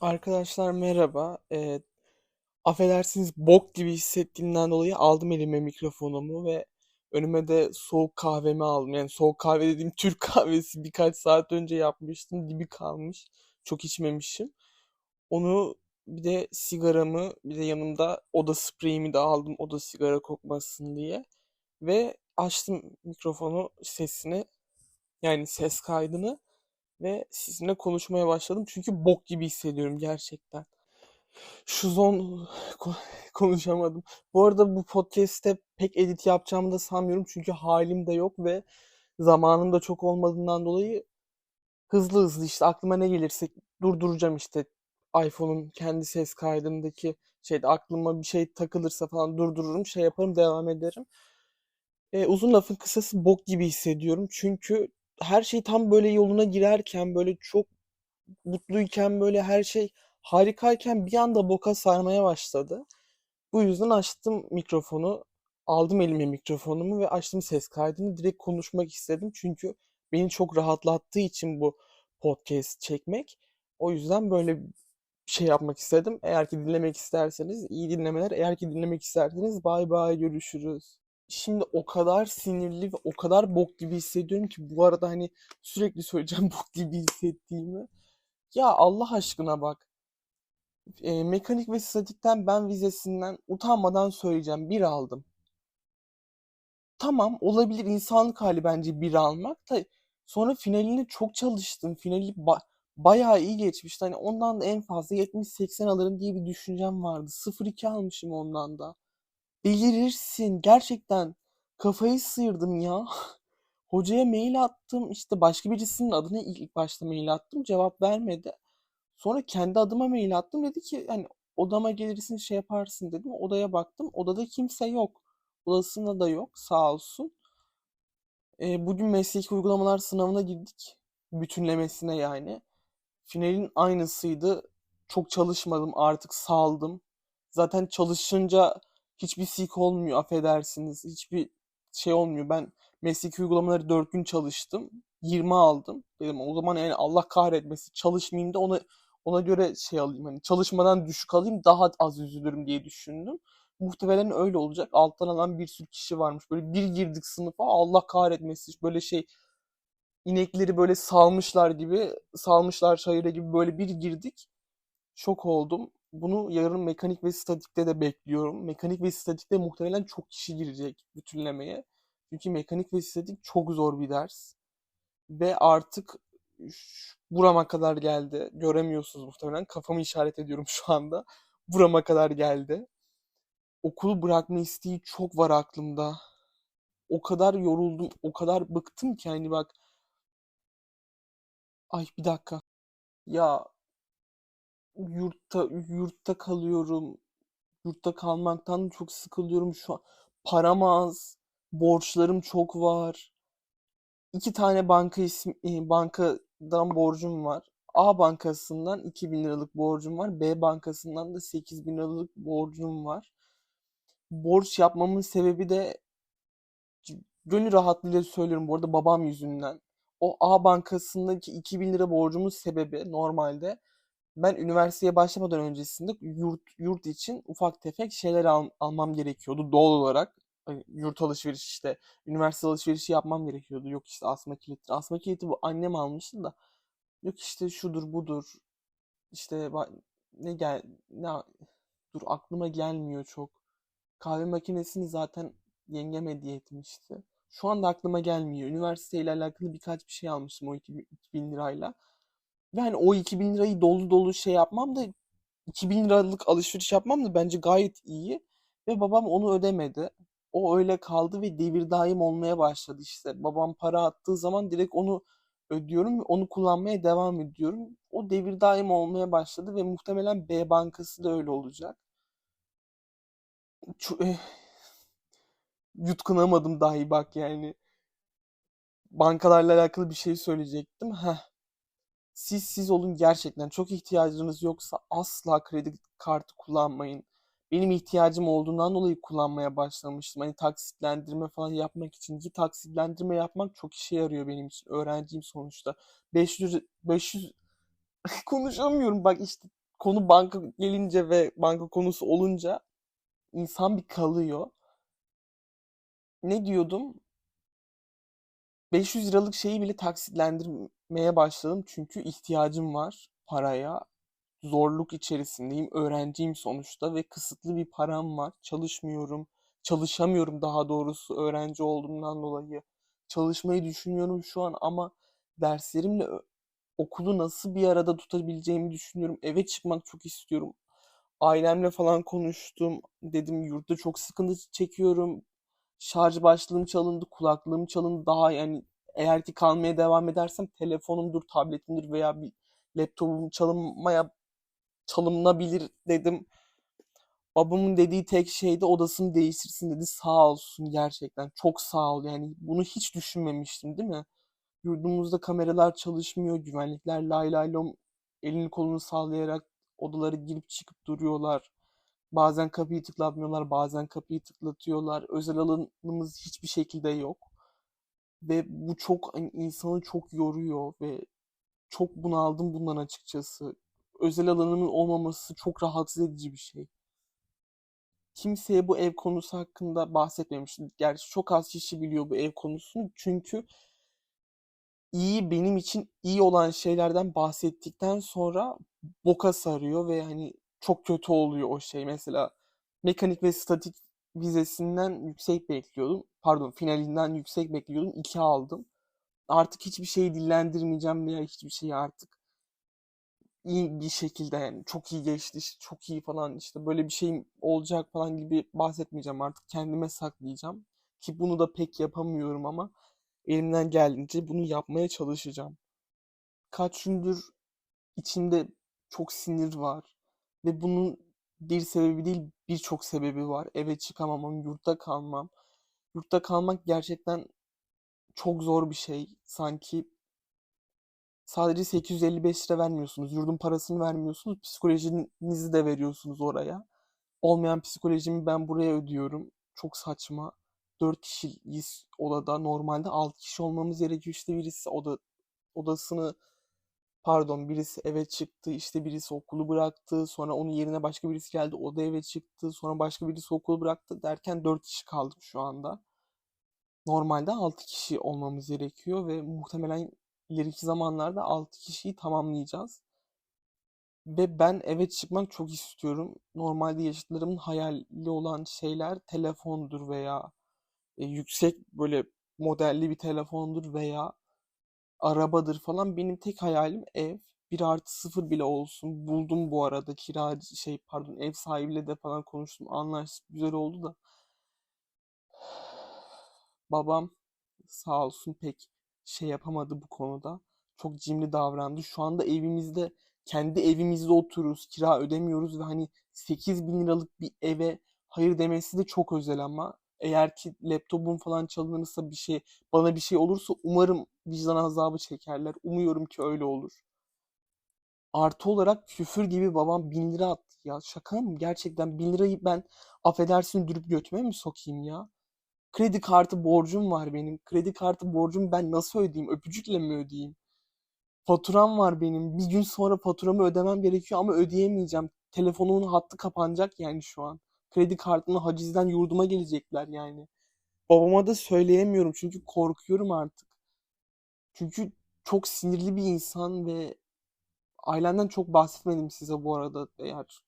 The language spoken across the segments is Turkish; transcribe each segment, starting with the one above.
Arkadaşlar merhaba. Ee, affedersiniz bok gibi hissettiğimden dolayı aldım elime mikrofonumu ve önüme de soğuk kahvemi aldım. Yani soğuk kahve dediğim Türk kahvesi birkaç saat önce yapmıştım. Dibi kalmış. Çok içmemişim. Onu bir de sigaramı bir de yanımda oda spreyimi de aldım oda sigara kokmasın diye. Ve açtım mikrofonu sesini yani ses kaydını ve sizinle konuşmaya başladım. Çünkü bok gibi hissediyorum gerçekten. Şu zon konuşamadım. Bu arada bu podcast'te pek edit yapacağımı da sanmıyorum. Çünkü halim de yok ve zamanım da çok olmadığından dolayı hızlı hızlı işte aklıma ne gelirse durduracağım işte iPhone'un kendi ses kaydındaki şeyde aklıma bir şey takılırsa falan durdururum şey yaparım devam ederim. E, uzun lafın kısası bok gibi hissediyorum. Çünkü her şey tam böyle yoluna girerken böyle çok mutluyken böyle her şey harikayken bir anda boka sarmaya başladı. Bu yüzden açtım mikrofonu. Aldım elime mikrofonumu ve açtım ses kaydını. Direkt konuşmak istedim. Çünkü beni çok rahatlattığı için bu podcast çekmek. O yüzden böyle şey yapmak istedim. Eğer ki dinlemek isterseniz iyi dinlemeler. Eğer ki dinlemek isterseniz bay bay görüşürüz. Şimdi o kadar sinirli ve o kadar bok gibi hissediyorum ki bu arada hani sürekli söyleyeceğim bok gibi hissettiğimi. Ya Allah aşkına bak. E, mekanik ve statikten ben vizesinden utanmadan söyleyeceğim. Bir aldım. Tamam olabilir insanlık hali bence bir almak da sonra finalini çok çalıştım. Finali ba- bayağı iyi geçmişti. Hani ondan da en fazla 70-80 alırım diye bir düşüncem vardı. 0-2 almışım ondan da. Delirirsin gerçekten. Kafayı sıyırdım ya. Hocaya mail attım. işte başka birisinin adına ilk başta mail attım. Cevap vermedi. Sonra kendi adıma mail attım. Dedi ki hani odama gelirsin şey yaparsın dedim. Odaya baktım. Odada kimse yok. Odasında da yok sağ olsun. E, bugün mesleki uygulamalar sınavına girdik. Bütünlemesine yani. Finalin aynısıydı. Çok çalışmadım artık saldım. Zaten çalışınca hiçbir sik olmuyor affedersiniz. Hiçbir şey olmuyor. Ben mesleki uygulamaları 4 gün çalıştım. 20 aldım. Dedim o zaman yani Allah kahretmesin çalışmayayım da ona ona göre şey alayım. Hani çalışmadan düşük alayım daha az üzülürüm diye düşündüm. Muhtemelen öyle olacak. Alttan alan bir sürü kişi varmış. Böyle bir girdik sınıfa Allah kahretmesin. Böyle şey inekleri böyle salmışlar gibi, salmışlar çayıra gibi böyle bir girdik. Şok oldum. Bunu yarın mekanik ve statikte de bekliyorum. Mekanik ve statikte muhtemelen çok kişi girecek bütünlemeye. Çünkü mekanik ve statik çok zor bir ders. Ve artık burama kadar geldi. Göremiyorsunuz muhtemelen. Kafamı işaret ediyorum şu anda. Burama kadar geldi. Okulu bırakma isteği çok var aklımda. O kadar yoruldum, o kadar bıktım ki hani bak. Ay bir dakika. Ya yurtta yurtta kalıyorum. Yurtta kalmaktan çok sıkılıyorum şu an. Param az, borçlarım çok var. İki tane banka ismi, e, bankadan borcum var. A bankasından 2000 liralık borcum var. B bankasından da 8000 liralık borcum var. Borç yapmamın sebebi de gönül rahatlığıyla söylüyorum bu arada babam yüzünden. O A bankasındaki 2000 lira borcumun sebebi normalde ben üniversiteye başlamadan öncesinde yurt yurt için ufak tefek şeyler al, almam gerekiyordu doğal olarak. Yurt alışveriş işte üniversite alışverişi yapmam gerekiyordu. Yok işte asma kilitli. Asma kilitli bu annem almıştı da. Yok işte şudur budur. İşte ne gel ne dur aklıma gelmiyor çok. Kahve makinesini zaten yengem hediye etmişti. Şu anda aklıma gelmiyor. Üniversiteyle alakalı birkaç bir şey almıştım o 2000 lirayla. Ve hani o 2000 lirayı dolu dolu şey yapmam da 2000 liralık alışveriş yapmam da bence gayet iyi. Ve babam onu ödemedi. O öyle kaldı ve devir daim olmaya başladı işte. Babam para attığı zaman direkt onu ödüyorum ve onu kullanmaya devam ediyorum. O devir daim olmaya başladı ve muhtemelen B bankası da öyle olacak. Şu, eh, yutkunamadım dahi bak yani. Bankalarla alakalı bir şey söyleyecektim. Heh. Siz siz olun gerçekten. Çok ihtiyacınız yoksa asla kredi kartı kullanmayın. Benim ihtiyacım olduğundan dolayı kullanmaya başlamıştım. Hani taksitlendirme falan yapmak için ki taksitlendirme yapmak çok işe yarıyor benim için. Öğrenciyim sonuçta. 500 500 konuşamıyorum bak işte konu banka gelince ve banka konusu olunca insan bir kalıyor. Ne diyordum? 500 liralık şeyi bile taksitlendirmeye başladım çünkü ihtiyacım var paraya. Zorluk içerisindeyim, öğrenciyim sonuçta ve kısıtlı bir param var. Çalışmıyorum, çalışamıyorum daha doğrusu öğrenci olduğumdan dolayı. Çalışmayı düşünüyorum şu an ama derslerimle okulu nasıl bir arada tutabileceğimi düşünüyorum. Eve çıkmak çok istiyorum. Ailemle falan konuştum. Dedim yurtta çok sıkıntı çekiyorum. Şarj başlığım çalındı, kulaklığım çalındı. Daha yani eğer ki kalmaya devam edersem telefonumdur, tabletimdir veya bir laptopum çalınmaya çalınabilir dedim. Babamın dediği tek şey de odasını değiştirsin dedi. Sağ olsun gerçekten. Çok sağ ol. Yani bunu hiç düşünmemiştim değil mi? Yurdumuzda kameralar çalışmıyor. Güvenlikler lay lay lom elini kolunu sallayarak odalara girip çıkıp duruyorlar. Bazen kapıyı tıklatmıyorlar, bazen kapıyı tıklatıyorlar. Özel alanımız hiçbir şekilde yok. Ve bu çok hani insanı çok yoruyor ve çok bunaldım bundan açıkçası. Özel alanımın olmaması çok rahatsız edici bir şey. Kimseye bu ev konusu hakkında bahsetmemiştim. Gerçi çok az kişi biliyor bu ev konusunu. Çünkü iyi benim için iyi olan şeylerden bahsettikten sonra boka sarıyor ve hani çok kötü oluyor o şey. Mesela mekanik ve statik vizesinden yüksek bekliyordum. Pardon, finalinden yüksek bekliyordum. 2 aldım. Artık hiçbir şeyi dillendirmeyeceğim veya hiçbir şeyi artık iyi bir şekilde yani çok iyi geçti, işte çok iyi falan işte böyle bir şeyim olacak falan gibi bahsetmeyeceğim artık kendime saklayacağım. Ki bunu da pek yapamıyorum ama elimden geldiğince bunu yapmaya çalışacağım. Kaç gündür içimde çok sinir var ve bunun bir sebebi değil birçok sebebi var. Eve çıkamamam, yurtta kalmam. Yurtta kalmak gerçekten çok zor bir şey. Sanki sadece 855 lira vermiyorsunuz. Yurdun parasını vermiyorsunuz. Psikolojinizi de veriyorsunuz oraya. Olmayan psikolojimi ben buraya ödüyorum. Çok saçma. 4 kişiyiz odada. Normalde 6 kişi olmamız gerekiyor. İşte birisi oda, odasını pardon birisi eve çıktı. işte birisi okulu bıraktı. Sonra onun yerine başka birisi geldi. O da eve çıktı. Sonra başka birisi okulu bıraktı derken 4 kişi kaldık şu anda. Normalde 6 kişi olmamız gerekiyor ve muhtemelen ileriki zamanlarda 6 kişiyi tamamlayacağız. Ve ben eve çıkmak çok istiyorum. Normalde yaşıtlarımın hayali olan şeyler telefondur veya e, yüksek böyle modelli bir telefondur veya arabadır falan. Benim tek hayalim ev. Bir artı sıfır bile olsun. Buldum bu arada kiracı şey pardon ev sahibiyle de falan konuştum. Anlaştık güzel oldu da. Babam sağ olsun pek şey yapamadı bu konuda. Çok cimri davrandı. Şu anda evimizde, kendi evimizde oturuyoruz. Kira ödemiyoruz ve hani 8 bin liralık bir eve hayır demesi de çok özel ama eğer ki laptopum falan çalınırsa bir şey, bana bir şey olursa umarım vicdan azabı çekerler. Umuyorum ki öyle olur. Artı olarak küfür gibi babam bin lira attı ya. Şaka mı? Gerçekten bin lirayı ben affedersin dürüp götüme mi sokayım ya? Kredi kartı borcum var benim. Kredi kartı borcumu ben nasıl ödeyeyim? Öpücükle mi ödeyeyim? Faturam var benim. Bir gün sonra faturamı ödemem gerekiyor ama ödeyemeyeceğim. Telefonumun hattı kapanacak yani şu an. Kredi kartımla hacizden yurduma gelecekler yani. Babama da söyleyemiyorum çünkü korkuyorum artık. Çünkü çok sinirli bir insan ve ailemden çok bahsetmedim size bu arada eğer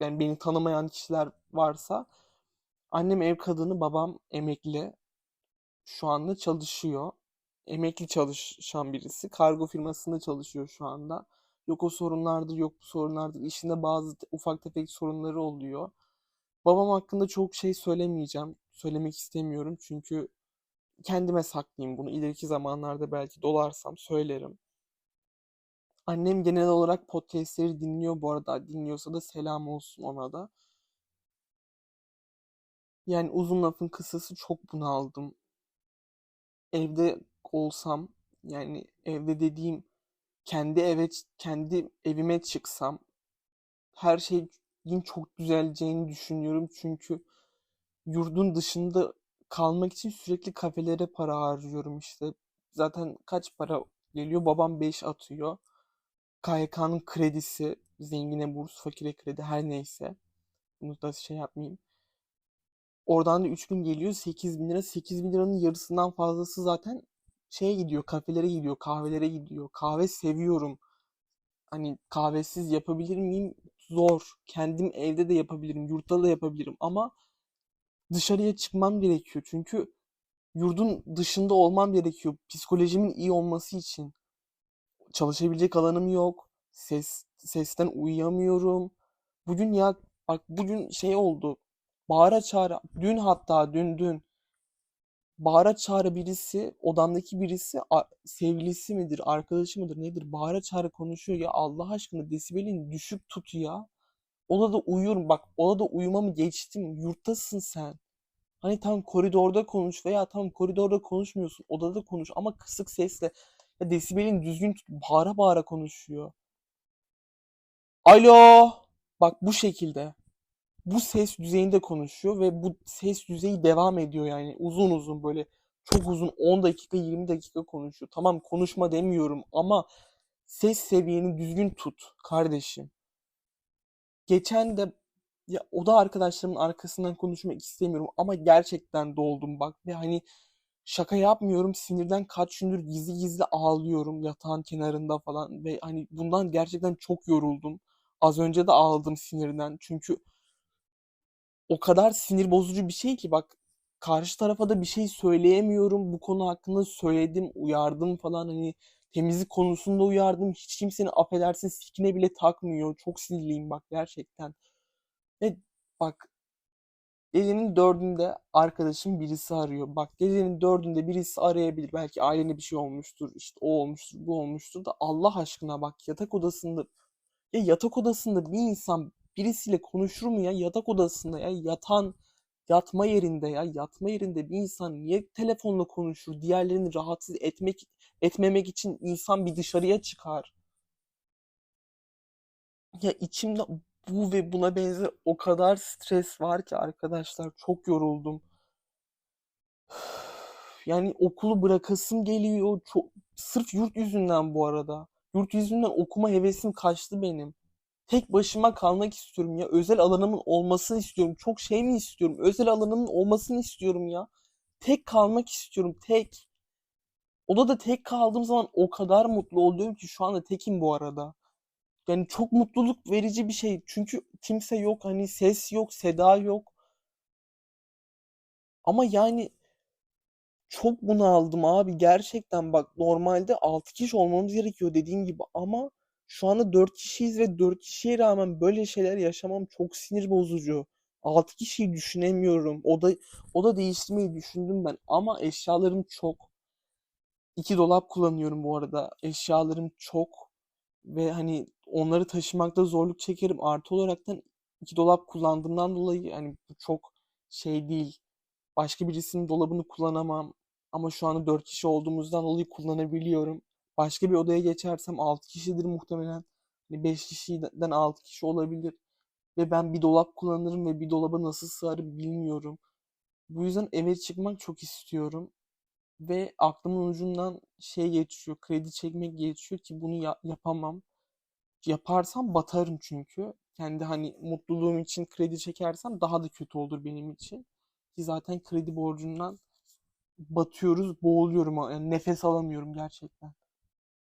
yani beni tanımayan kişiler varsa. Annem ev kadını, babam emekli. Şu anda çalışıyor. Emekli çalışan birisi. Kargo firmasında çalışıyor şu anda. Yok o sorunlardır, yok bu sorunlardır. İşinde bazı ufak tefek sorunları oluyor. Babam hakkında çok şey söylemeyeceğim. Söylemek istemiyorum çünkü kendime saklayayım bunu. İleriki zamanlarda belki dolarsam söylerim. Annem genel olarak podcastleri dinliyor bu arada. Dinliyorsa da selam olsun ona da. Yani uzun lafın kısası çok bunaldım. Evde olsam yani evde dediğim kendi eve kendi evime çıksam her şeyin çok düzeleceğini düşünüyorum. Çünkü yurdun dışında kalmak için sürekli kafelere para harcıyorum işte. Zaten kaç para geliyor? Babam 5 atıyor. KYK'nın kredisi, zengine burs, fakire kredi her neyse. Bunu da şey yapmayayım. Oradan da 3000 geliyor 8000 lira. 8000 liranın yarısından fazlası zaten şeye gidiyor, kafelere gidiyor, kahvelere gidiyor. Kahve seviyorum. Hani kahvesiz yapabilir miyim? Zor. Kendim evde de yapabilirim, yurtta da yapabilirim ama dışarıya çıkmam gerekiyor. Çünkü yurdun dışında olmam gerekiyor. Psikolojimin iyi olması için. Çalışabilecek alanım yok. Ses sesten uyuyamıyorum. Bugün ya bak bugün şey oldu. Bağıra çağıra dün hatta dün dün bağıra çağıra birisi odamdaki birisi sevgilisi midir arkadaşı mıdır nedir bağıra çağıra konuşuyor ya Allah aşkına desibelin düşük tut ya. Odada uyuyorum bak odada uyumamı geçtim yurttasın sen. Hani tam koridorda konuş veya tam koridorda konuşmuyorsun odada konuş ama kısık sesle ya desibelin düzgün tut bağıra bağıra konuşuyor. Alo bak bu şekilde. bu ses düzeyinde konuşuyor ve bu ses düzeyi devam ediyor yani uzun uzun böyle çok uzun 10 dakika 20 dakika konuşuyor. Tamam konuşma demiyorum ama ses seviyeni düzgün tut kardeşim. Geçen de ya o da arkadaşlarımın arkasından konuşmak istemiyorum ama gerçekten doldum bak ve hani şaka yapmıyorum sinirden kaç gündür gizli gizli ağlıyorum yatağın kenarında falan ve hani bundan gerçekten çok yoruldum. Az önce de ağladım sinirden çünkü o kadar sinir bozucu bir şey ki bak karşı tarafa da bir şey söyleyemiyorum. Bu konu hakkında söyledim, uyardım falan hani temizlik konusunda uyardım. Hiç kimsenin affedersin sikine bile takmıyor. Çok sinirliyim bak gerçekten. Ve bak gecenin dördünde arkadaşım birisi arıyor. Bak gecenin dördünde birisi arayabilir. Belki ailene bir şey olmuştur, işte o olmuştur, bu olmuştur da Allah aşkına bak yatak odasında ya yatak odasında bir insan birisiyle konuşur mu ya? Yatak odasında ya yatan yatma yerinde ya yatma yerinde bir insan niye telefonla konuşur? Diğerlerini rahatsız etmek etmemek için insan bir dışarıya çıkar. Ya içimde bu ve buna benzer o kadar stres var ki arkadaşlar çok yoruldum. Yani okulu bırakasım geliyor. Çok, sırf yurt yüzünden bu arada. Yurt yüzünden okuma hevesim kaçtı benim. Tek başıma kalmak istiyorum ya. Özel alanımın olmasını istiyorum. Çok şey mi istiyorum? Özel alanımın olmasını istiyorum ya. Tek kalmak istiyorum. Tek. Odada tek kaldığım zaman o kadar mutlu oluyorum ki şu anda tekim bu arada. Yani çok mutluluk verici bir şey. Çünkü kimse yok. Hani ses yok, seda yok. Ama yani çok bunaldım abi. Gerçekten bak normalde 6 kişi olmamız gerekiyor dediğim gibi ama şu anda 4 kişiyiz ve 4 kişiye rağmen böyle şeyler yaşamam çok sinir bozucu. 6 kişiyi düşünemiyorum. Oda oda değiştirmeyi düşündüm ben ama eşyalarım çok. İki dolap kullanıyorum bu arada. Eşyalarım çok ve hani onları taşımakta zorluk çekerim. Artı olaraktan iki dolap kullandığımdan dolayı hani bu çok şey değil. Başka birisinin dolabını kullanamam. Ama şu anda 4 kişi olduğumuzdan dolayı kullanabiliyorum. Başka bir odaya geçersem 6 kişidir muhtemelen. Hani 5 kişiden 6 kişi olabilir. Ve ben bir dolap kullanırım ve bir dolaba nasıl sığarım bilmiyorum. Bu yüzden eve çıkmak çok istiyorum. Ve aklımın ucundan şey geçiyor, kredi çekmek geçiyor ki bunu ya- yapamam. Yaparsam batarım çünkü. Kendi hani mutluluğum için kredi çekersem daha da kötü olur benim için. Ki zaten kredi borcundan batıyoruz, boğuluyorum. Yani nefes alamıyorum gerçekten.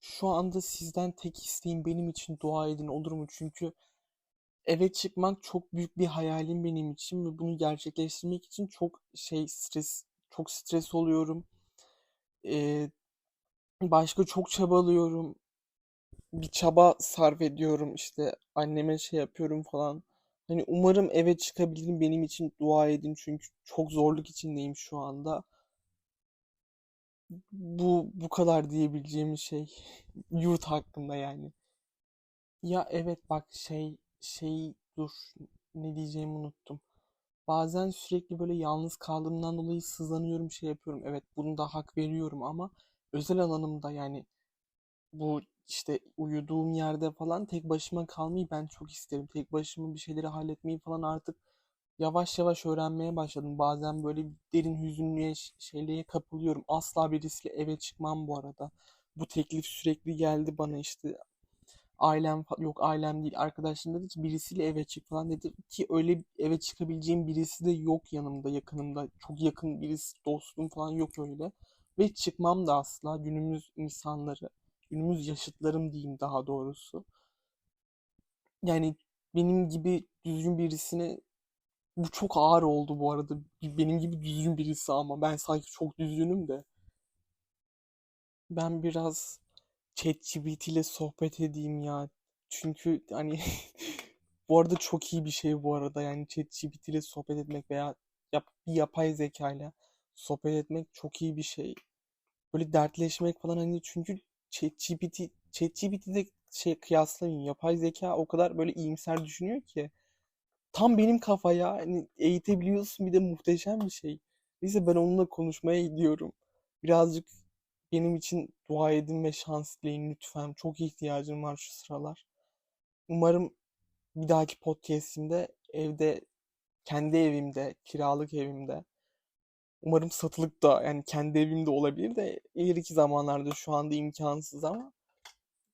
Şu anda sizden tek isteğim benim için dua edin olur mu? Çünkü eve çıkmak çok büyük bir hayalim benim için ve bunu gerçekleştirmek için çok şey stres, çok stres oluyorum. Ee, başka çok çabalıyorum. Bir çaba sarf ediyorum işte anneme şey yapıyorum falan. Hani umarım eve çıkabilirim benim için dua edin çünkü çok zorluk içindeyim şu anda. Bu bu kadar diyebileceğim şey yurt hakkında yani. Ya evet bak şey şey dur ne diyeceğimi unuttum. Bazen sürekli böyle yalnız kaldığımdan dolayı sızlanıyorum şey yapıyorum. Evet bunu da hak veriyorum ama özel alanımda yani bu işte uyuduğum yerde falan tek başıma kalmayı ben çok isterim. Tek başıma bir şeyleri halletmeyi falan artık yavaş yavaş öğrenmeye başladım. Bazen böyle derin hüzünlüğe, şeyliğe kapılıyorum. Asla birisiyle eve çıkmam bu arada. Bu teklif sürekli geldi bana işte Ailem yok ailem değil arkadaşım dedi ki birisiyle eve çık. falan dedi ki öyle eve çıkabileceğim birisi de yok yanımda yakınımda. Çok yakın birisi dostum falan yok öyle. Ve çıkmam da asla. Günümüz insanları günümüz yaşıtlarım diyeyim daha doğrusu. Yani benim gibi düzgün birisine bu çok ağır oldu bu arada. Benim gibi düzgün birisi ama ben sanki çok düzgünüm de. Ben biraz ChatGPT ile sohbet edeyim ya. Çünkü hani bu arada çok iyi bir şey bu arada yani ChatGPT ile sohbet etmek veya yap, bir yapay zeka ile sohbet etmek çok iyi bir şey. Böyle dertleşmek falan hani çünkü ChatGPT ChatGPT'de şey kıyaslamayayım. Yapay zeka o kadar böyle iyimser düşünüyor ki. Tam benim kafaya hani eğitebiliyorsun bir de muhteşem bir şey. Neyse ben onunla konuşmaya gidiyorum. Birazcık benim için dua edin ve şans dileyin lütfen. Çok ihtiyacım var şu sıralar. Umarım bir dahaki podcast'imde evde, kendi evimde, kiralık evimde. Umarım satılık da yani kendi evimde olabilir de ileriki zamanlarda şu anda imkansız ama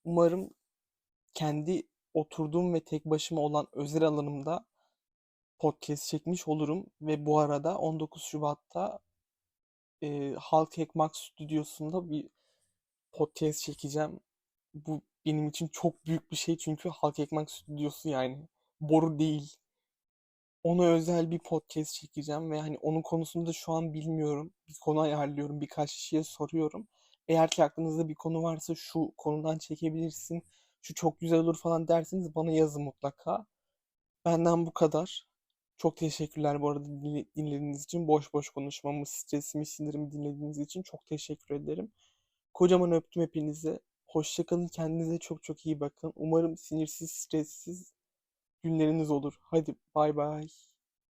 umarım kendi oturduğum ve tek başıma olan özel alanımda podcast çekmiş olurum. Ve bu arada 19 Şubat'ta e, Halk Ekmak Stüdyosu'nda bir podcast çekeceğim. Bu benim için çok büyük bir şey çünkü Halk Ekmek Stüdyosu yani. Boru değil. Ona özel bir podcast çekeceğim ve hani onun konusunu da şu an bilmiyorum. Bir konu ayarlıyorum, birkaç kişiye soruyorum. Eğer ki aklınızda bir konu varsa şu konudan çekebilirsin, şu çok güzel olur falan derseniz bana yazın mutlaka. Benden bu kadar. Çok teşekkürler bu arada dinle- dinlediğiniz için. Boş boş konuşmamı, stresimi, sinirimi dinlediğiniz için çok teşekkür ederim. Kocaman öptüm hepinizi. Hoşça kalın, kendinize çok çok iyi bakın. Umarım sinirsiz, stressiz günleriniz olur. Hadi bay bay.